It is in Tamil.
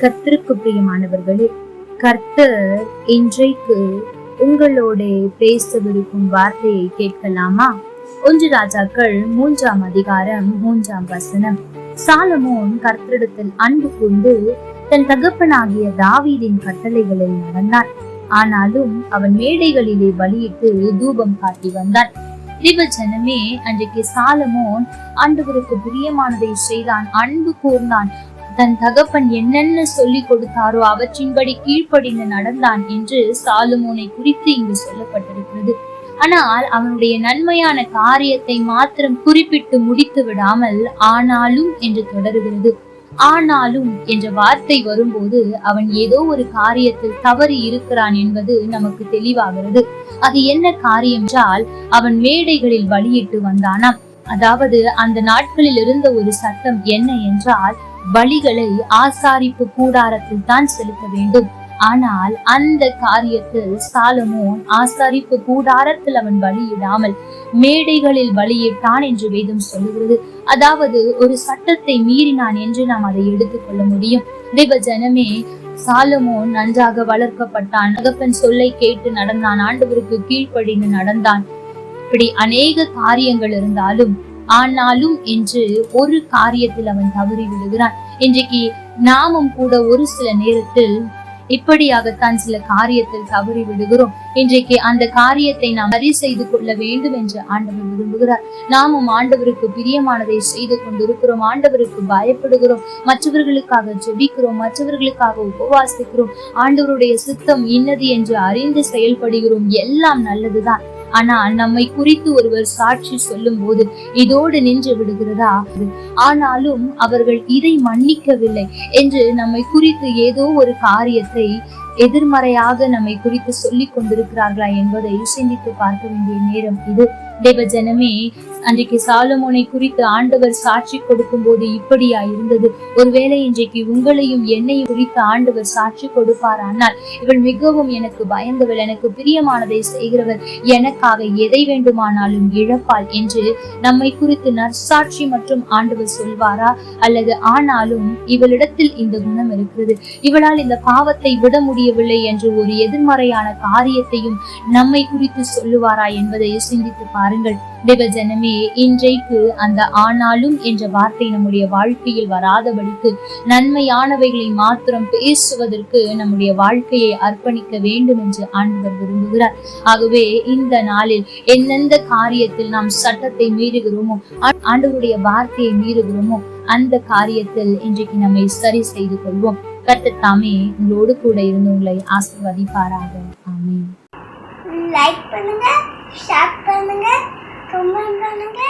கர்த்தருக்கு பிரியமானவர்களே கர்த்தர் இன்றைக்கு உங்களோட பேசவிருக்கும் வார்த்தையை கேட்கலாமா? ஒன்று ராஜாக்கள் மூன்றாம் அதிகாரம் மூன்றாம் வசனம். சாலமோன் கர்த்தரிடத்தில் அன்பு கொண்டு தன் தகப்பனாகிய தாவீதின் கட்டளைகளில் நடந்தான். ஆனாலும் அவன் மேடைகளிலே பலியிட்டு தூபம் காட்டி வந்தான். திவ ஜனமே அன்றைக்கு சாலமோன் ஆண்டவருக்கு பிரியமானதை செய்தான் அன்பு கூர்ந்தான். தன் தகப்பன் என்னென்ன சொல்லி கொடுத்தாரோ அவற்றின்படி கீழ்ப்படிந்து நடந்தான் என்று சாலுமோனை குறித்து இங்கு சொல்லப்பட்டிருக்கிறது. ஆனால் அவனுடைய நன்மையான காரியத்தை மாத்திரம் குறிப்பிட்டு முடித்து விடாமல் ஆனாலும் என்று தொடருகிறது. ஆனாலும் என்ற வார்த்தை வரும்போது அவன் ஏதோ ஒரு காரியத்தில் தவறி இருக்கிறான் என்பது நமக்கு தெளிவாகிறது. அது என்ன காரியம் என்றால் அவன் மேடைகளில் வழியிட்டு வந்தானாம். அதாவது அந்த நாட்களில் இருந்த ஒரு சட்டம் என்ன என்றால் பலிகளை ஆசாரிப்பு கூடாரத்தில் தான் செலுத்த வேண்டும். ஆனால் அந்த காரியத்தில் சாலமோன் ஆசாரிப்பு கூடாரத்தில் அவன் பலியிடாமல் மேடைகளில் பலியிட்டான் என்று வேதம் சொல்லுகிறது. அதாவது ஒரு சட்டத்தை மீறினான் என்று நாம் அதை எடுத்துக்கொள்ள முடியும். தேவ ஜனமே சாலமோன் நன்றாக வளர்க்கப்பட்டான். தகப்பன் சொல்லை கேட்டு நடந்தான். ஆண்டவருக்கு கீழ்ப்படிந்து நடந்தான். இப்படி அநேக காரியங்கள் இருந்தாலும் ஆனாலும் என்று ஒரு காரியத்தில் அவன் தவறி விடுகிறான். இன்றைக்கு நாமும் கூட ஒரு சில நேரத்தில் இப்படியாகத்தான் சில காரியத்தில் தவறி விடுகிறோம். இன்றைக்கு அந்த காரியத்தை நாம் சரி செய்து கொள்ள வேண்டும் என்று ஆண்டவர் விரும்புகிறார். நாமும் ஆண்டவருக்கு பிரியமானதை செய்து கொண்டிருக்கிறோம். ஆண்டவருக்கு பயப்படுகிறோம். மற்றவர்களுக்காக ஜெபிக்கிறோம். மற்றவர்களுக்காக உபவாசிக்கிறோம். ஆண்டவருடைய சித்தம் இன்னது என்று அறிந்து செயல்படுகிறோம். எல்லாம் நல்லதுதான். ஆனால் நம்மை குறித்து ஒருவர் சாட்சி சொல்லும் போது இதோடு நின்று விடுகிறதா? ஆனாலும் அவர்கள் இதை மன்னிக்கவில்லை என்று நம்மை குறித்து ஏதோ ஒரு காரியத்தை எதிர்மறையாக நம்மை குறித்து சொல்லிக் கொண்டிருக்கிறார்களா என்பதை சிந்தித்து பார்க்க வேண்டிய நேரம் இது. தேவ ஜனமே அன்றைக்கு சாலமோனை குறித்து ஆண்டவர் சாட்சி கொடுக்கும் போது இப்படியா இருந்தது ஒருவேளை இன்றைக்கு உங்களையும் என்னையும் குறித்து ஆண்டவர் சாட்சி கொடுப்பார் ஆனால் இவள் மிகவும் எனக்கு பயந்தவள் எனக்கு பிரியமானதை செய்கிறவர் எனக்காக எதை வேண்டுமானாலும் இழப்பாள் என்று நம்மை குறித்து நற்சாட்சி மற்றும் ஆண்டவர் சொல்வாரா? அல்லது ஆனாலும் இவளிடத்தில் இந்த குணம் இருக்கிறது. இவளால் இந்த பாவத்தை விட முடியவில்லை என்று ஒரு எதிர்மறையான காரியத்தையும் நம்மை குறித்து சொல்லுவாரா என்பதை சிந்தித்து பாருங்கள். தேவஜனமே இன்றைக்கு அந்த ஆனாலும் என்ற வார்த்தை நம்முடைய வாழ்க்கையில் வராதபடிக்கு நன்மையானவைகளை மாத்திரம் பேசுவதற்கு நம்முடைய வாழ்க்கையை அர்ப்பணிக்க வேண்டும் என்று ஆண்டவர் விரும்புகிறார். ஆகவே இந்த நாளில் எந்தெந்த காரியத்தில் நாம் சட்டத்தை மீறுகிறோமோ ஆண்டவருடைய வார்த்தையை மீறுகிறோமோ அந்த காரியத்தில் இன்றைக்கு நம்மை சரி செய்து கொள்வோம். கட்டத்தாமே உங்களோடு கூட இருந்து உங்களை ஆசிர்வதிப்பாராக. ஆமே லைக் பண்ணுங்க ஷேர் பண்ணுங்க. கமெண்ட் பண்ணுங்க.